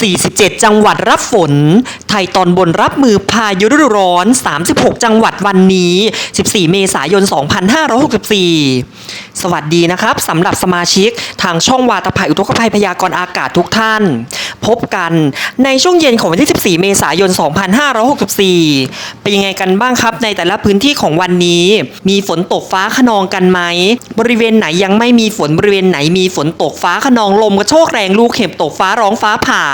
47 จังหวัดรับฝน ไทยตอนบนรับมือพายุฤดูร้อน 36 จังหวัดวันนี้ 14 เมษายน 2564 สวัสดีนะครับสำหรับสมาชิกทางช่องวาตภัยอุทกภัยพยากรณ์อากาศทุกท่าน พบกันในช่วงเย็นของวันที่ 14 เมษายน 2564 เป็นยังไงกันบ้างครับ ในแต่ละพื้นที่ของวันนี้ มีฝนตกฟ้าขนองกันไหม บริเวณไหนยังไม่มีฝนบริเวณไหนมีฝนตกฟ้าขนองลมกระโชกแรงลูกเห็บตกฟ้าร้องฟ้าผ่า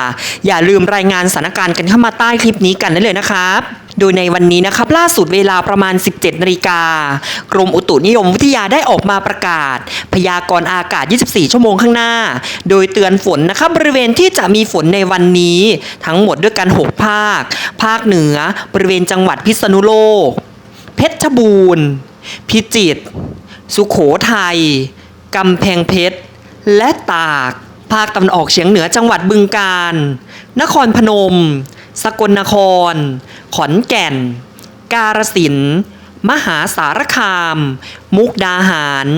อย่าลืมรายงานสถานการณ์กันเข้ามาใต้คลิปนี้กันได้เลยนะครับ โดยในวันนี้นะครับล่าสุดเวลาประมาณ 17นาฬิกากรมอุตุนิยมวิทยาได้ออกมาประกาศ พยากรณ์อากาศ 24 ชั่วโมงข้างหน้า โดยเตือนฝนนะครับบริเวณที่จะมีฝนในวันนี้ ทั้งหมดด้วยกัน 6 ภาค ภาคเหนือ บริเวณจังหวัดพิษณุโลก เพชรบูรณ์พิจิตรสุขโขทัยกำแพงเพชร และตาก ภาคตะวันออกเฉียงเหนือจังหวัดบึงกาฬ นครพนม สกลนคร ขอนแก่น กาฬสินธุ์มหาสารคาม มุกดาหาร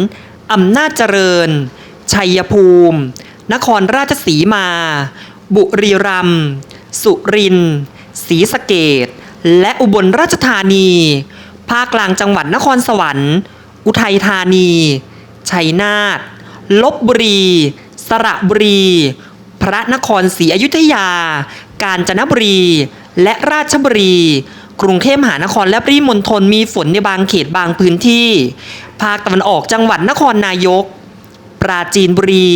อำนาจเจริญ ชัยภูมิ นครราชสีมา บุรีรัมย์ สุรินทร์ ศรีสะเกดและอุบลราชธานี ภาคกลางจังหวัดนครสวรรค์ อุทัยธานี ชัยนาท ลบบุรี สระบุรี พระนครศรีอยุธยา กาญจนบุรี และราชบุรี กรุงเทพมหานครและปริมณฑลมีฝนในบางเขตบางพื้นที่ ภาคตะวันออกจังหวัดนครนายก ปราจีนบุรี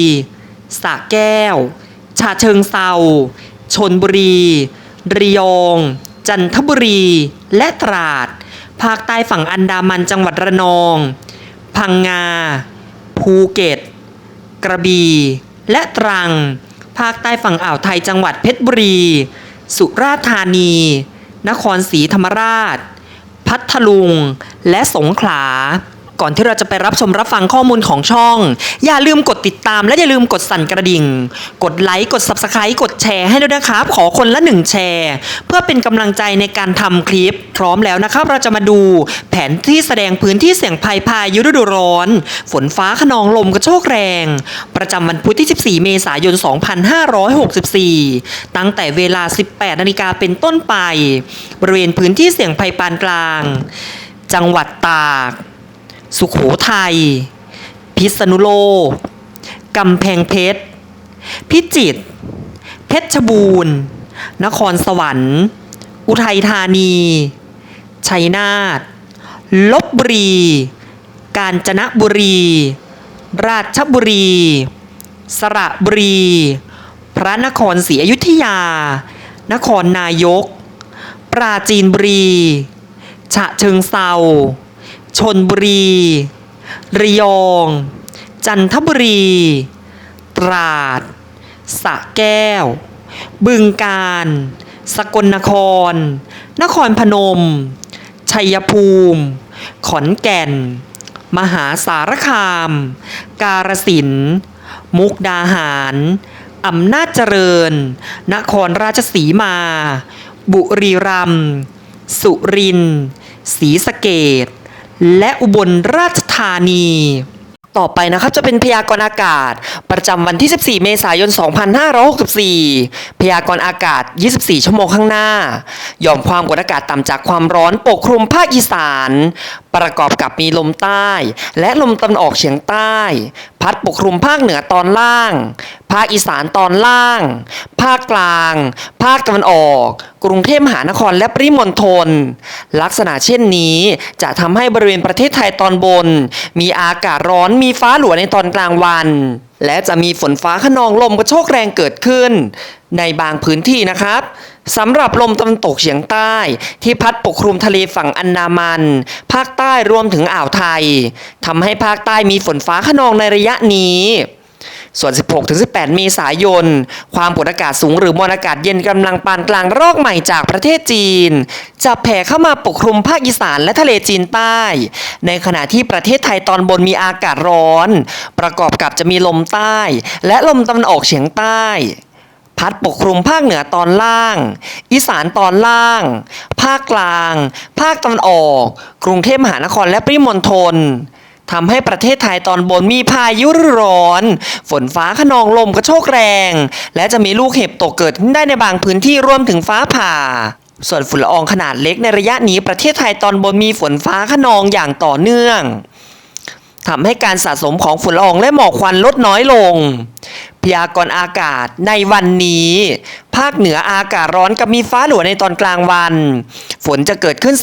สระแก้วฉะเชิงเซาชนบุรี ระยอง จันทบุรี และตราด ภาคใต้ฝั่งอันดามันจังหวัดระนอง พังงา ภูเก็ต กระบี่ และตรัง ภาคใต้ฝั่งอ่าวไทยจังหวัดเพชรบุรี สุราษฎร์ธานี นครศรีธรรมราช พัทลุง และสงขลา ก่อนที่เราจะไปรับชมรับฟังข้อมูลของช่อง อย่าลืมกดติดตามและอย่าลืมกดสั่นกระดิ่ง กดไลค์กด Subscribe กดแชร์ให้ด้วยนะครับ ขอคนละหนึ่งแชร์ เพื่อเป็นกำลังใจในการทำคลิป พร้อมแล้วนะครับ เราจะมาดูแผนที่แสดงพื้นที่เสี่ยงภัยพายุฤดูร้อน ฝนฟ้าขนองลมกระโชกแรง ประจำวันพุธที่ 14 เมษายน 2564 ตั้งแต่เวลา 18นาฬิกาเป็นต้นไป บริเวณพื้นที่เสี่ยงภัยปานกลาง จังหวัดตาก สุขโขทัย พิษณุโลกกำแพงเพชร พิจิตร เพชรบูรณ์ นครสวรรค์ อุทัยธานี ชัยนาท ลบบุรี กาญจนบุรี ราชบุรี สระบุรี พระนครศรีอยุธยา นครนายก ปราจีนบุรี ฉะเชิงเซา ชนบุรี ระยอง จันทบุรี ตราดสระแก้ว บึงกาฬสกลนคร นครพนม ชัยภูมิ ขอนแก่น มหาสารคาม กาฬสิน มุกดาหาร อำนาจเจริญ นครราชสีมา บุรีรัมย์ สุรินทร์ศรีสะเกด และอุบลราชธานี ต่อไปนะครับจะเป็นพยากรณ์อากาศ ประจำวันที่ 14 เมษายน 2564 พยากรณ์อากาศ 24 ชั่วโมงข้างหน้า ยอมความกดอากาศต่ำจากความร้อนปกคลุมภาคอีสาน ประกอบกับมีลมใต้ และลมตะวันออกเฉียงใต้ พัดปกคลุมภาคเหนือตอนล่าง ภาคอีสานตอนล่าง ภาคกลาง ภาคตะวันออก กรุงเทพมหานครและปริมณฑลลักษณะเช่นนี้จะทำให้บริเวณประเทศไทยตอนบน มีอากาศร้อนมีฟ้าหลัวในตอนกลางวัน และจะมีฝนฟ้าขนองลมกระโชกแรงเกิดขึ้น ในบางพื้นที่นะครับ สำหรับลมตะวันตกเฉียงใต้ ที่พัดปกคลุมทะเลฝั่งอันดามัน ภาคใต้รวมถึงอ่าวไทยทำให้ภาคใต้มีฝนฟ้าขนองในระยะนี้ ส่วน 16-18 เมษายน ความกดอากาศสูงหรือมวลอากาศเย็นกำลังปานกลางรอกใหม่จากประเทศจีน จะแผ่เข้ามาปกคลุมภาคอีสานและทะเลจีนใต้ ในขณะที่ประเทศไทยตอนบนมีอากาศร้อน ประกอบกับจะมีลมใต้ และลมตะวันออกเฉียงใต้ พัดปกคลุมภาคเหนือตอนล่าง อีสานตอนล่าง ภาคกลาง ภาคตะวันออก กรุงเทพมหานครและปริมณฑลทำให้ประเทศไทยตอนบนมีพายุฤร้อน ฝนฟ้าขนองลมกระโชกแรง และจะมีลูกเห็บตกเกิดขึ้นได้ในบางพื้นที่รวมถึงฟ้าผ่า ส่วนฝุ่นละอองขนาดเล็กในระยะนี้ประเทศไทยตอนบนมีฝนฟ้าขนองอย่างต่อเนื่องทำให้การสะสมของฝุ่นละอองและหมอกควันลดน้อยลง พยากรณ์อากาศในวันนี้ ภาคเหนืออากาศร้อนกับมีฟ้าหลัวในตอนกลางวัน ฝนจะเกิดขึ้น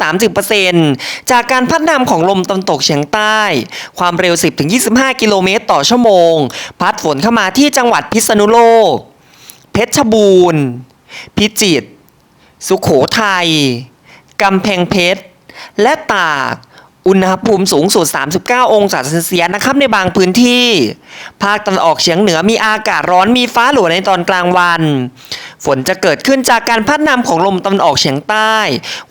30%จากการพัดนำของลมตะวันตกเฉียงใต้ ความเร็ว 10-25 กิโลเมตรต่อชั่วโมง พัดฝนเข้ามาที่จังหวัดพิษณุโลก เพชรบูรณ์ พิจิตร สุขโขทัย กำแพงเพชร และตาก อุณหภูมิสูงสุด 39 องศาเซลเซียสนะครับในบางพื้นที่ ภาคตะวันออกเฉียงเหนือมีอากาศร้อนมีฟ้าหลัวในตอนกลางวัน ฝนจะเกิดขึ้นจากการพัดนำของลมตะวันออกเฉียงใต้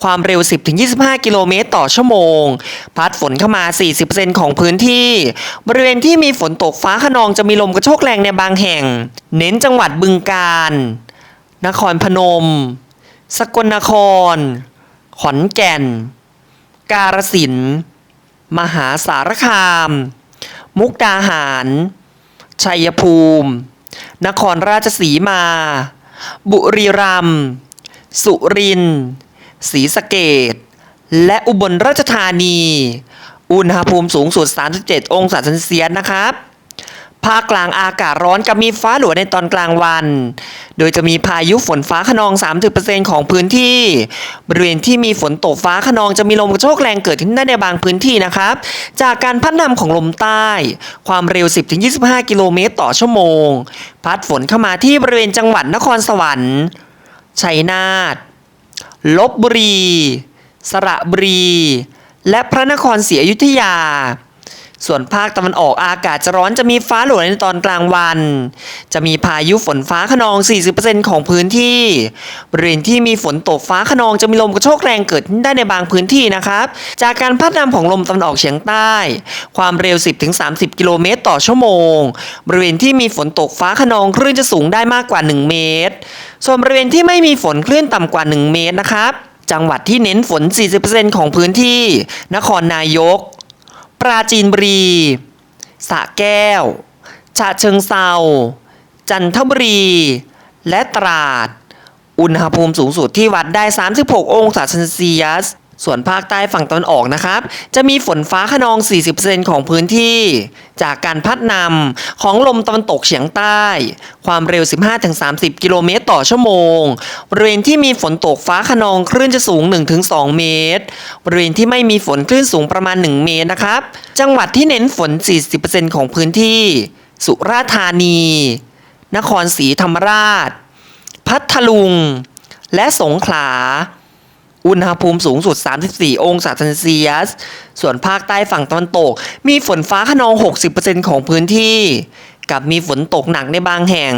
ความเร็ว 10-25 กิโลเมตรต่อชั่วโมง พัดฝนเข้ามา 40%ของพื้นที่ บริเวณที่มีฝนตกฟ้าขนองจะมีลมกระโชกแรงในบางแห่ง เน้นจังหวัดบึงกาฬ นครพนม สกลนคร ขอนแก่น การสิน มหาสารคาม มุกดาหาร ชัยภูมิ นครราชสีมา บุรีรัมย์ สุรินทร์ศรีสะเกดและอุบลราชธานี อุณหภูมิสูงสุด 37 องศาเซลเซียสนะครับ ภาคกลางอากาศร้อนกับมีฟ้าหลัวในตอนกลางวัน โดยจะมีพายุฝนฟ้าขนอง 30%ของพื้นที่ บริเวณที่มีฝนตกฟ้าขนองจะมีลมกระโชกแรงเกิดขึ้นได้ในบางพื้นที่นะครับ จากการพัดนำของลมใต้ ความเร็ว 10-25 กิโลเมตรต่อชั่วโมง พัดฝนเข้ามาที่บริเวณจังหวัดนครสวรรค์ชัยนาท ลบบุรี สระบุรี และพระนครศรีอยุธยา ส่วนภาคตะวันออกอากาศจะร้อนจะมีฟ้าหลวในตอนกลางวัน จะมีพายุฝนฟ้าขนอง 40%ของพื้นที่ บริเวณที่มีฝนตกฟ้าขนองจะมีลมกระโชกแรงเกิดขึ้นได้ในบางพื้นที่นะครับ จากการพัดนำของลมตะวันออกเฉียงใต้ ความเร็ว 10-30 กิโลเมตรต่อชั่วโมง บริเวณที่มีฝนตกฟ้าขนองคลื่นจะสูงได้มากกว่า 1 เมตร ส่วนบริเวณที่ไม่มีฝนคลื่นต่ำกว่า 1 เมตรนะครับ จังหวัดที่เน้นฝน 40%ของพื้นที่ นครนายก ปราจีนบุรีสระแก้ว ฉะเชิงเซา จันทบุรี และตราด อุณหภูมิสูงสุดที่วัดได้ 36 องศาเซลเซียส ส่วนภาคใต้ฝั่งตะวันออกนะครับ จะมีฝนฟ้าขนอง 40%ของพื้นที่ จากการพัดนำของลมตะวันตกเฉียงใต้ ความเร็ว 15-30 กิโลเมตรต่อชั่วโมง บริเวณที่มีฝนตกฟ้าขนองคลื่นจะสูง 1-2 เมตร บริเวณที่ไม่มีฝนคลื่นสูงประมาณ 1 เมตรนะครับ จังหวัดที่เน้นฝน 40%ของพื้นที่ สุราษฎร์ธานี นครศรีธรรมราช พัทลุง และสงขลา อุณหภูมิสูงสุด 34 องศาเซนเซียส ส่วนภาคใต้ฝั่งตะวันตก มีฝนฟ้าขนอง 60%ของพื้นที่ กับมีฝนตกหนักในบางแห่ง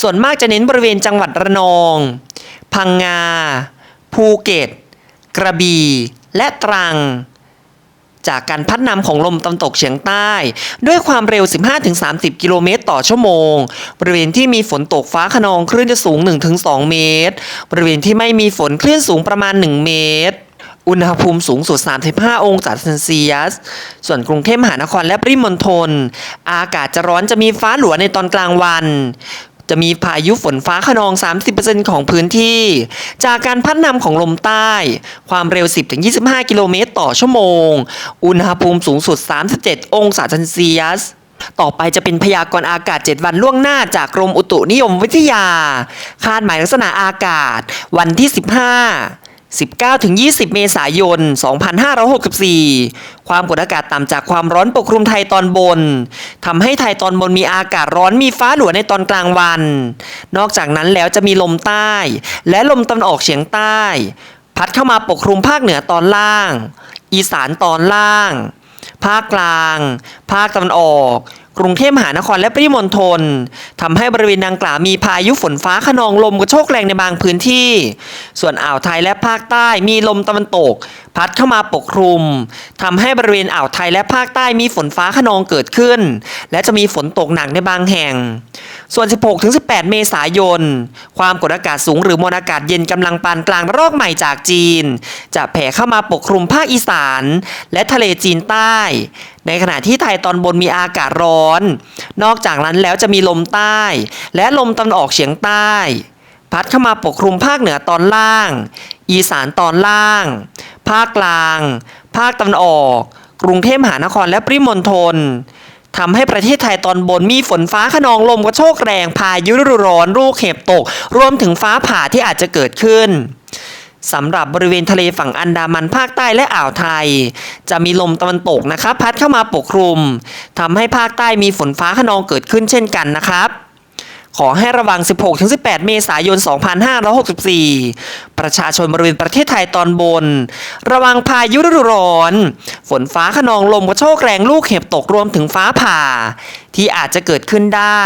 ส่วนมากจะเน้นบริเวณจังหวัดระนอง พังงา ภูเก็ต กระบี่ และตรัง จากการพัดนำของลมตะวันตกเฉียงใต้ ด้วยความเร็ว 15-30 กิโลเมตรต่อชั่วโมง บริเวณที่มีฝนตกฟ้าขนองคลื่นจะสูง 1-2 เมตร บริเวณที่ไม่มีฝนคลื่นสูงประมาณ 1 เมตร อุณหภูมิสูงสุด 35 องศาเซลเซียส ส่วนกรุงเทพมหานครและปริมณฑลอากาศจะร้อนจะมีฟ้าหลัวในตอนกลางวัน จะมีพายุฝนฟ้าขนอง 30%ของพื้นที่ จากการพัดนำของลมใต้ ความเร็ว 10-25 กิโลเมตรต่อชั่วโมง อุณหภูมิสูงสุด 37 องศาเซลเซียสต่อไปจะเป็นพยากรณ์อากาศ 7 วันล่วงหน้าจากกรมอุตุนิยมวิทยา คาดหมายลักษณะอากาศ วันที่ 15 19-20 เมษายน 2564 ความกดอากาศต่ำจากความร้อนปกคลุมไทยตอนบนทำให้ไทยตอนบนมีอากาศร้อนมีฟ้าหลัวในตอนกลางวัน นอกจากนั้นแล้วจะมีลมใต้ และลมตะวันออกเฉียงใต้ พัดเข้ามาปกคลุมภาคเหนือตอนล่าง อีสานตอนล่าง ภาคกลาง ภาคตะวันออก กรุงเทพมหานครและปริมณฑลทำให้บริเวณดังกล่าวมีพายุฝนฟ้าขนองลมกระโชกแรงในบางพื้นที่ ส่วนอ่าวไทยและภาคใต้มีลมตะวันตก พัดเข้ามาปกคลุมทำให้บริเวณอ่าวไทยและภาคใต้มีฝนฟ้าขนองเกิดขึ้น และจะมีฝนตกหนักในบางแห่ง ส่วน 16-18 เมษายน ความกดอากาศสูงหรือมวลอากาศเย็นกำลังปานกลางระลอกใหม่จากจีน จะแผ่เข้ามาปกคลุมภาคอีสาน และทะเลจีนใต้ ในขณะที่ไทยตอนบนมีอากาศร้อน นอกจากนั้นแล้วจะมีลมใต้ และลมตะวันออกเฉียงใต้ พัดเข้ามาปกคลุมภาคเหนือตอนล่าง อีสานตอนล่าง ภาคกลาง ภาคตะวันออก กรุงเทพมหานครและปริมณฑลทำให้ประเทศไทยตอนบนมีฝนฟ้าขนองลมกระโชกแรงพายุฤดูร้อนลูกเห็บตก รวมถึงฟ้าผ่าที่อาจจะเกิดขึ้น สำหรับบริเวณทะเลฝั่งอันดามันภาคใต้และอ่าวไทย จะมีลมตะวันตกนะครับพัดเข้ามาปกคลุมทำให้ภาคใต้มีฝนฟ้าขนองเกิดขึ้นเช่นกันนะครับ ขอให้ระวัง 16-18 เมษายน 2564 ประชาชนบริเวณประเทศไทยตอนบน ระวังพายุฤดูร้อน ฝนฟ้าขนองลมกระโชกแรงลูกเห็บตกรวมถึงฟ้าผ่า ที่อาจจะเกิดขึ้นได้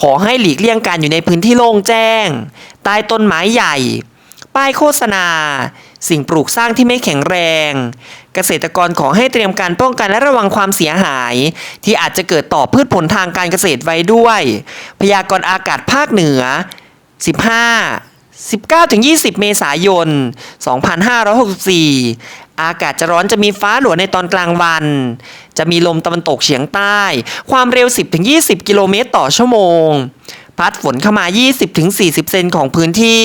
ขอให้หลีกเลี่ยงการอยู่ในพื้นที่โล่งแจ้ง ใต้ต้นไม้ใหญ่ ป้ายโฆษณา สิ่งปลูกสร้างที่ไม่แข็งแรง เกษตรกรขอให้เตรียมการป้องกันและระวังความเสียหาย ที่อาจจะเกิดต่อพืชผลทางการเกษตรไว้ด้วย พยากรณ์อากาศภาคเหนือ 15 19-20 เมษายน 2564 อากาศจะร้อนจะมีฟ้าหลวในตอนกลางวัน จะมีลมตะวันตกเฉียงใต้ ความเร็ว 10-20 กิโลเมตรต่อชั่วโมง พัดฝนเข้ามา 20-40 เซนของพื้นที่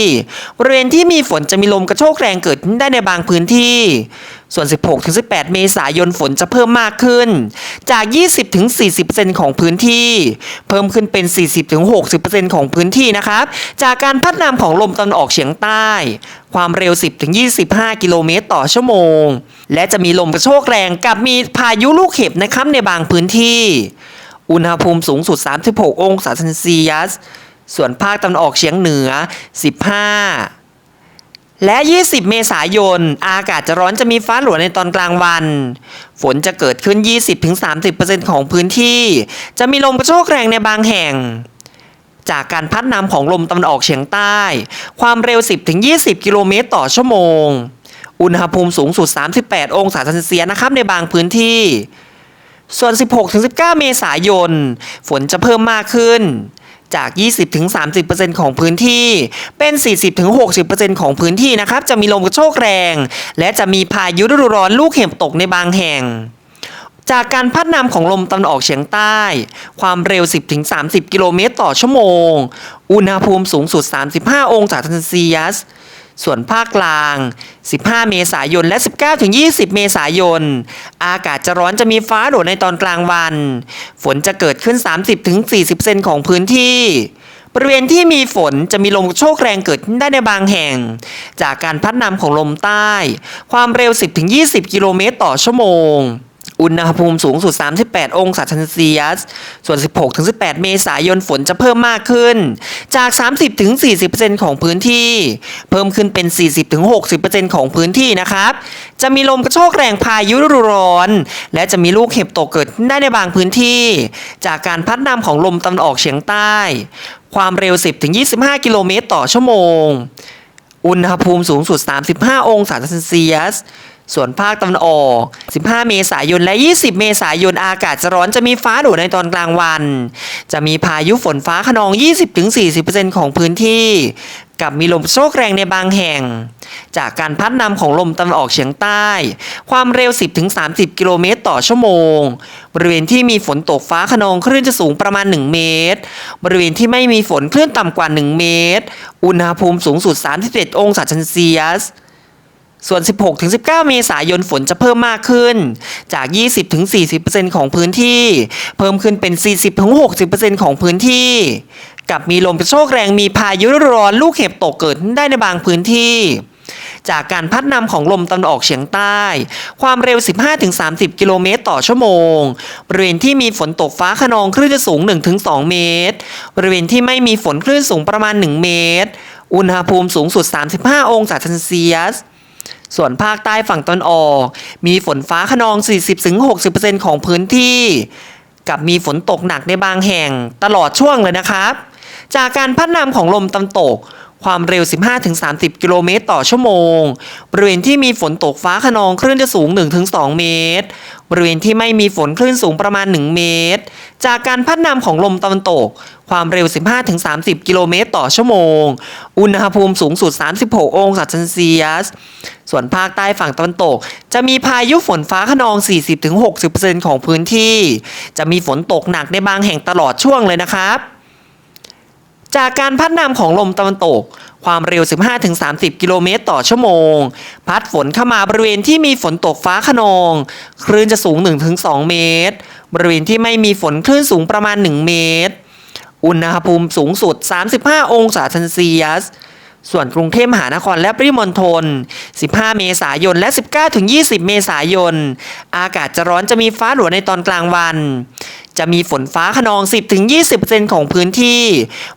บริเวณที่มีฝนจะมีลมกระโชกแรงเกิดขึ้นได้ในบางพื้นที่ ส่วน 16-18 เมษายนฝนจะเพิ่มมากขึ้น จาก 20-40 เซนของพื้นที่ เพิ่มขึ้นเป็น 40-60ของพื้นที่นะครับ จากการพัดนำของลมตะวันออกเฉียงใต้ ความเร็ว 10-25 กิโลเมตรต่อชั่วโมง และจะมีลมกระโชกแรงกับมีพายุลูกเห็บนะครับในบางพื้นที่ อุณหภูมิสูงสุด 36 องศาเซนเซียส ส่วนภาคตะวันออกเฉียงเหนือ 15 และ 20 เมษายน อากาศจะร้อนจะมีฟ้าหลวในตอนกลางวัน ฝนจะเกิดขึ้น 20-30%ของพื้นที่ จะมีลมกระโชกแรงในบางแห่ง จากการพัดนำของลมตะวันออกเฉียงใต้ ความเร็ว 10-20 กิโลเมตรต่อชั่วโมง อุณหภูมิสูงสุด 38 องศาเซนเซียสนะครับในบางพื้นที่ ส่วน 16-19 เมษายน ฝนจะเพิ่มมากขึ้นจาก 20-30%ของพื้นที่ เป็น 40-60%ของพื้นที่นะครับ จะมีลมกระโชกแรง และจะมีพายุฤดูร้อนลูกเห็บตกในบางแห่ง จากการพัดนำของลมตะวันออกเฉียงใต้ ความเร็ว 10-30 กิโลเมตรต่อชั่วโมง อุณหภูมิสูงสุด 35 องศาเซนเซียส ส่วนภาคกลาง 15 เมษายน และ 19-20 เมษายน อากาศจะร้อนจะมีฟ้าโดดในตอนกลางวัน ฝนจะเกิดขึ้น 30-40 เซนของพื้นที่ บริเวณที่มีฝนจะมีลมโชกแรงเกิดขึ้นได้ในบางแห่ง จากการพัดนำของลมใต้ ความเร็ว 10-20 กิโลเมตรต่อชั่วโมง อุณหภูมิสูงสุด 38 องศาเซนเซียส ส่วน 16-18 เมษายนฝนจะเพิ่มมากขึ้น จาก 30-40%ของพื้นที่ เพิ่มขึ้นเป็น 40-60%ของพื้นที่นะครับ จะมีลมกระโชกแรงพายุฤดูร้อน และจะมีลูกเห็บตกเกิดได้ในบางพื้นที่ จากการพัดนำของลมตะวันออกเฉียงใต้ ความเร็ว 10-25 กิโลเมตรต่อชั่วโมง อุณหภูมิสูงสุด 35 องศาเซนเซียส ส่วนภาคตะวันออก 15 เมษายนและ 20 เมษายนอากาศจะร้อนจะมีฟ้าโดดในตอนกลางวัน จะมีพายุฝนฟ้าขนอง 20-40%ของพื้นที่ กับมีลมโชกแรงในบางแห่ง จากการพัดนำของลมตะวันออกเฉียงใต้ ความเร็ว 10-30 กิโลเมตรต่อชั่วโมง บริเวณที่มีฝนตกฟ้าขนองคลื่นจะสูงประมาณ 1 เมตร บริเวณที่ไม่มีฝนคลื่นต่ำกว่า 1 เมตร อุณหภูมิสูงสุด 37 องศาเซนเซียส ส่วน 16-19 เมษายนฝนจะเพิ่มมากขึ้น จาก 20-40%ของพื้นที่ เพิ่มขึ้นเป็น 40-60%ของพื้นที่ กับมีลมกระโชกแรงมีพายุร้อนลูกเห็บตกเกิดขึ้นได้ในบางพื้นที่จากการพัดนำของลมตะวันออกเฉียงใต้ ความเร็ว 15-30 กิโลเมตรต่อชั่วโมง บริเวณที่มีฝนตกฟ้าขนองคลื่นจะสูง 1-2 เมตร บริเวณที่ไม่มีฝนคลื่นสูงประมาณ 1 เมตร อุณหภูมิสูงสุด 35 องศาเซนเซียส ส่วนภาคใต้ฝั่งตอนออก มีฝนฟ้าขนอง 40-60%ของพื้นที่ กับมีฝนตกหนักในบางแห่งตลอดช่วงเลยนะครับ จากการพัดนำของลมตะวันตก ความเร็ว 15-30 กิโลเมตรต่อชั่วโมง บริเวณที่มีฝนตกฟ้าขนองคลื่นจะสูง 1-2 เมตร บริเวณที่ไม่มีฝนคลื่นสูงประมาณ 1 เมตร จากการพัดนำของลมตะวันตก ความเร็ว 15-30 กิโลเมตรต่อชั่วโมง อุณหภูมิสูงสุด 36 องศาเซนเซียส ส่วนภาคใต้ฝั่งตะวันตก จะมีพายุฝนฟ้าขนอง 40-60%ของพื้นที่ จะมีฝนตกหนักในบางแห่งตลอดช่วงเลยนะครับ จากการพัดนำของลมตะวันตก ความเร็ว 15-30 กิโลเมตรต่อชั่วโมง พัดฝนเข้ามาบริเวณที่มีฝนตกฟ้าขนอง คลื่นจะสูง 1-2 เมตร บริเวณที่ไม่มีฝนคลื่นสูงประมาณ 1 เมตร อุณหภูมิสูงสุด 35 องศาเซนเซียส ส่วนกรุงเทพมหานครและปริมณฑล 15 เมษายนและ 19-20 เมษายน อากาศจะร้อนจะมีฟ้าหลวในตอนกลางวัน จะมีฝนฟ้าขนอง 10-20%ของพื้นที่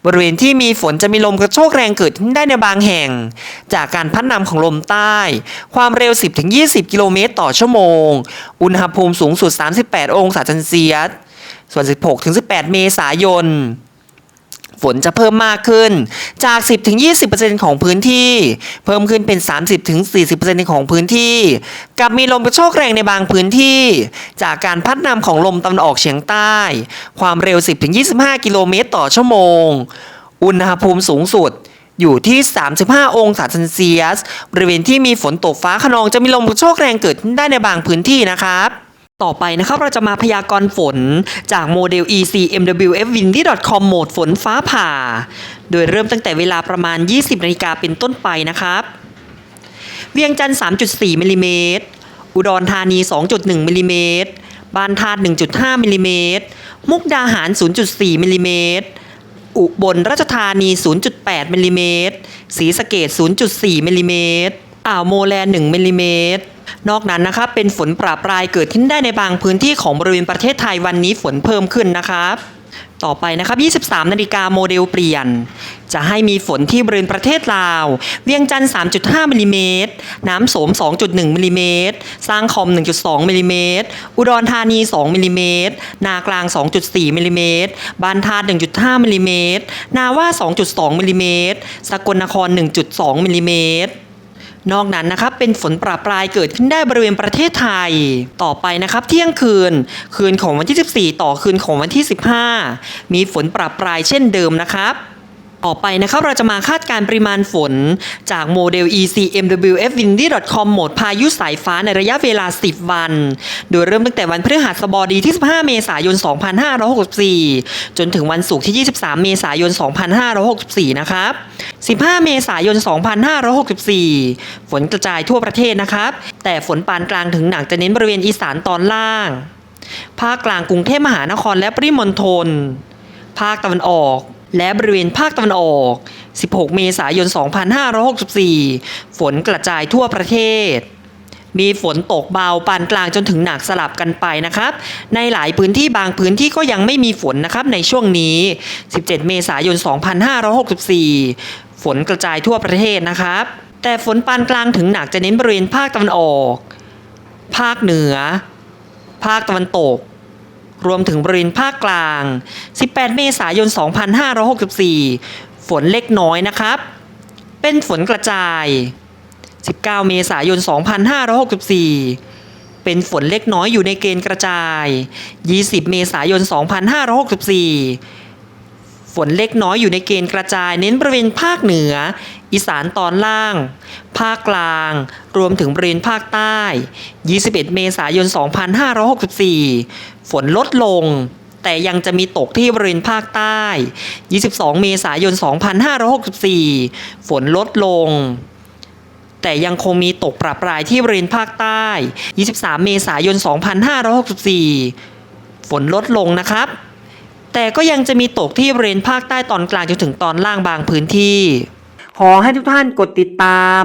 บริเวณที่มีฝนจะมีลมกระโชกแรงเกิดขึ้นได้ในบางแห่ง จากการพัดนำของลมใต้ ความเร็ว 10-20 กิโลเมตรต่อชั่วโมง อุณหภูมิสูงสุด 38 องศาเซลเซียสส่วน 16-18 เมษายน ฝนจะเพิ่มมากขึ้น จาก 10-20%ของพื้นที่ เพิ่มขึ้นเป็น 30-40%ของพื้นที่ กับมีลมกระโชกแรงในบางพื้นที่ จากการพัดนำของลมตะวันออกเฉียงใต้ ความเร็ว 10-25 กิโลเมตรต่อชั่วโมง อุณหภูมิสูงสุดอยู่ที่ 35 องศาเซนเซียส บริเวณที่มีฝนตกฟ้าขนองจะมีลมกระโชกแรงเกิดขึ้นได้ในบางพื้นที่นะครับ ต่อไปนะครับเราจะมาพยากรณ์ฝนจากโมเดล ECMWFWindy.com โหมดฝนฟ้าผ่า โดยเริ่มตั้งแต่เวลาประมาณ 20นาฬิกาเป็นต้นไปนะครับ เวียงจันทร์ 3.4มิลลิเมตรอุดรธานี 2.1มิลลิเมตรบ้านธาตุ1.5มิลลิเมตรมุกดาหาร 0.4มิลลิเมตรอุบลราชธานี 0.8มิลลิเมตรศรีสะเกด0.4มิลลิเมตรอ่าวโมแล1มิลลิเมตร นอกนั้นนะครับเป็นฝนปราปรายเกิดขึ้นได้ในบางพื้นที่ของบริเวณประเทศไทยวันนี้ฝนเพิ่มขึ้นนะครับ ต่อไปนะครับ 23 นาฬิกาโมเดลเปลี่ยน จะให้มีฝนที่บริเวณประเทศลาว เวียงจันทร์ 3.5 มิลิเมตร น้ำโสม 2.1 มิลลิเมตร สร้างคอม 1.2 มิลิเมตร อุดรธานี 2 มิลิเมตร นากลาง 2.4 มิลิเมตร บ้านธาตุ1.5 มิลิเมตร นาว่า 2.2 มิลิเมตร สกลนคร 1.2 มิลิเมตร นอกนั้นนะครับเป็นฝนปราปรายเกิดขึ้นได้บริเวณประเทศไทย ต่อไปนะครับเที่ยงคืน คืนของวันที่ 14 ต่อคืนของวันที่ 15 มีฝนปราปรายเช่นเดิมนะครับ ต่อไปนะครับเราจะมาคาดการณ์ปริมาณฝน จากโมเดล ECMWFWindy.com โหมดพายุสายฟ้าในระยะเวลา 10 วัน โดยเริ่มตั้งแต่วันพฤหัสบดีที่ 15 เมษายน 2564 จนถึงวันศุกร์ที่ 23 เมษายน 2564 นะครับ 15 เมษายน 2564 ฝนกระจายทั่วประเทศนะครับ แต่ฝนปานกลางถึงหนักจะเน้นบริเวณอีสานตอนล่าง ภาคกลางกรุงเทพมหานครและปริมณฑลภาคตะวันออก และบริเวณภาคตะวันออก 16 เมษายน 2564 ฝนกระจายทั่วประเทศ มีฝนตกเบาปานกลางจนถึงหนักสลับกันไปนะครับ ในหลายพื้นที่บางพื้นที่ก็ยังไม่มีฝนนะครับในช่วงนี้ 17 เมษายน 2564 ฝนกระจายทั่วประเทศนะครับ แต่ฝนปานกลางถึงหนักจะเน้นบริเวณภาคตะวันออก ภาคเหนือ ภาคตะวันตก รวมถึงบริเวณภาคกลาง 18 เมษายน 2564 ฝนเล็กน้อยนะครับ เป็นฝนกระจาย 19 เมษายน 2564 เป็นฝนเล็กน้อยอยู่ในเกณฑ์กระจาย 20 เมษายน 2564 ฝนเล็กน้อยอยู่ในเกณฑ์กระจาย เน้นบริเวณภาคเหนือ อีสานตอนล่าง ภาคกลาง รวมถึงบริเวณภาคใต้ 21 เมษายน 2564 ฝนลดลง แต่ยังจะมีตกที่บริเวณภาคใต้ 22 เมษายน 2564 ฝนลดลง แต่ยังคงมีตกประปรายที่บริเวณภาคใต้ 23 เมษายน 2564 ฝนลดลงนะครับ แต่ก็ยังจะมีตกที่บริเวณภาคใต้ตอนกลางจนถึงตอนล่างบางพื้นที่ ขอให้ทุกท่านกดติดตาม